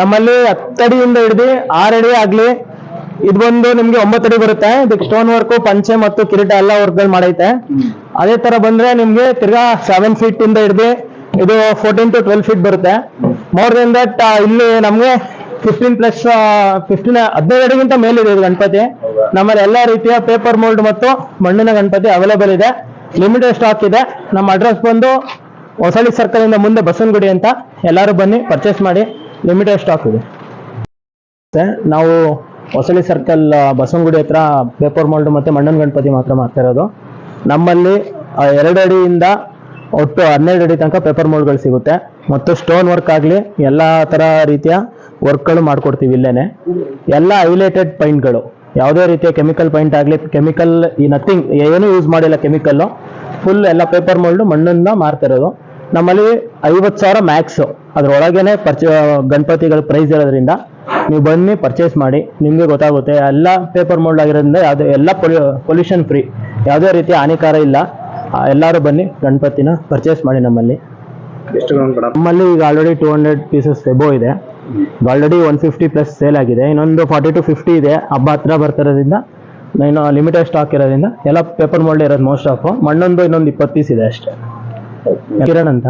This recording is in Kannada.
ನಮ್ಮಲ್ಲಿ ಹತ್ತಡಿಯಿಂದ ಹಿಡಿದು ಆರಡಿ ಆಗ್ಲಿ, ಇದು ಬಂದು ನಿಮ್ಗೆ ಒಂಬತ್ತಡಿ ಬರುತ್ತೆ. ಇದಕ್ಕೆ ಸ್ಟೋನ್ ವರ್ಕ್ ಪಂಚೆ ಮತ್ತು ಕಿರೀಟ ಎಲ್ಲ ವರ್ಕ್ಗಳು ಮಾಡೈತೆ. ಅದೇ ತರ ಬಂದ್ರೆ ನಿಮ್ಗೆ ತಿರ್ಗಾ ಸೆವೆನ್ ಫೀಟ್ ಇಂದ ಹಿಡಿದು ಇದು ಫೋರ್ಟೀನ್ ಟು ಟ್ವೆಲ್ ಫೀಟ್ ಬರುತ್ತೆ. ಮೋರ್ ದೆನ್ ದಟ್ ಇಲ್ಲಿ ನಮ್ಗೆ ಫಿಫ್ಟೀನ್ ಪ್ಲಸ್ ಫಿಫ್ಟೀನ್ ಹದಿನೈದು ಅಡಿಗಿಂತ ಮೇಲಿದೆ ಇದು ಗಣಪತಿ. ನಮ್ಮಲ್ಲಿ ಎಲ್ಲಾ ರೀತಿಯ ಪೇಪರ್ ಮೋಲ್ಡ್ ಮತ್ತು ಮಣ್ಣಿನ ಗಣಪತಿ ಅವೈಲೇಬಲ್ ಇದೆ. ಲಿಮಿಟೆಡ್ ಸ್ಟಾಕ್ ಇದೆ. ನಮ್ಮ ಅಡ್ರೆಸ್ ಬಂದು ಹೊಸಳ್ಳಿ ಸರ್ಕಲ್ ಇಂದ ಮುಂದೆ ಬಸವನಗುಡಿ ಅಂತ ಎಲ್ಲರೂ ಬನ್ನಿ ಪರ್ಚೇಸ್ ಮಾಡಿ. ಲಿಮಿಟೆಡ್ ಸ್ಟಾಕ್ ಇದೆ. ನಾವು ಹೊಸಳಿ ಸರ್ಕಲ್ ಬಸವನಗುಡಿ ಹತ್ರ ಪೇಪರ್ ಮೋಲ್ಡ್ ಮತ್ತು ಮಣ್ಣನ್ ಗಣಪತಿ ಮಾತ್ರ ಮಾಡ್ತಾ ಇರೋದು. ನಮ್ಮಲ್ಲಿ ಎರಡು ಅಡಿಯಿಂದ ಒಟ್ಟು ಹನ್ನೆರಡು ಅಡಿ ತನಕ ಪೇಪರ್ ಮೋಲ್ಡ್ಗಳು ಸಿಗುತ್ತೆ. ಮತ್ತು ಸ್ಟೋನ್ ವರ್ಕ್ ಆಗಲಿ ಎಲ್ಲ ಥರ ರೀತಿಯ ವರ್ಕ್ಗಳು ಮಾಡ್ಕೊಡ್ತೀವಿ ಇಲ್ಲೇ ಎಲ್ಲ ಐಲೇಟೆಡ್ ಪೈಂಟ್ಗಳು ಯಾವುದೇ ರೀತಿಯ ಕೆಮಿಕಲ್ ಪೈಂಟ್ ಆಗಲಿ ಕೆಮಿಕಲ್ ಈ ನಥಿಂಗ್ ಏನೂ ಯೂಸ್ ಮಾಡಿಲ್ಲ ಕೆಮಿಕಲ್ಲು ಫುಲ್ ಎಲ್ಲ ಪೇಪರ್ ಮೋಲ್ಡು ಮಣ್ಣನ್ನು ಮಾರ್ತಾ ಇರೋದು ನಮ್ಮಲ್ಲಿ ಐವತ್ತು ಸಾವಿರ ಮ್ಯಾಕ್ಸ್ ಅದ್ರೊಳಗೇನೆ ಪರ್ಚೇ ಗಣಪತಿಗಳ ಪ್ರೈಸ್ ಇರೋದ್ರಿಂದ ನೀವು ಬನ್ನಿ ಪರ್ಚೇಸ್ ಮಾಡಿ ನಿಮಗೆ ಗೊತ್ತಾಗುತ್ತೆ. ಎಲ್ಲ ಪೇಪರ್ ಮೋಲ್ಡ್ ಆಗಿರೋದ್ರಿಂದ ಯಾವುದೇ ಎಲ್ಲ ಪೊಲ್ಯೂಷನ್ ಫ್ರೀ ಯಾವುದೇ ರೀತಿ ಹಾನಿಕಾರ ಇಲ್ಲ. ಎಲ್ಲರೂ ಬನ್ನಿ ಗಣಪತಿನ ಪರ್ಚೇಸ್ ಮಾಡಿ ನಮ್ಮಲ್ಲಿ. ಎಷ್ಟು ನಮ್ಮಲ್ಲಿ ಈಗ already two hundred pieces above ಇದೆ. Already one fifty plus sale ಆಗಿದೆ. ಇನ್ನೊಂದು ಫಾರ್ಟಿ ಟು ಫಿಫ್ಟಿ ಇದೆ. ಹಬ್ಬ ಹತ್ರ ಬರ್ತಿರೋದ್ರಿಂದ ಇನ್ನು ಲಿಮಿಟೆಡ್ ಸ್ಟಾಕ್ ಇರೋದ್ರಿಂದ ಎಲ್ಲ ಪೇಪರ್ ಮೋಲ್ಡ್ ಇರೋದು ಮೋಸ್ಟ್ ಆಫ್ ಮಣ್ಣೊಂದು ಇನ್ನೊಂದು ಇಪ್ಪತ್ತು ಪೀಸ್ ಇದೆ ಅಷ್ಟೇ. ಕಿರಣ್ ಅಂತ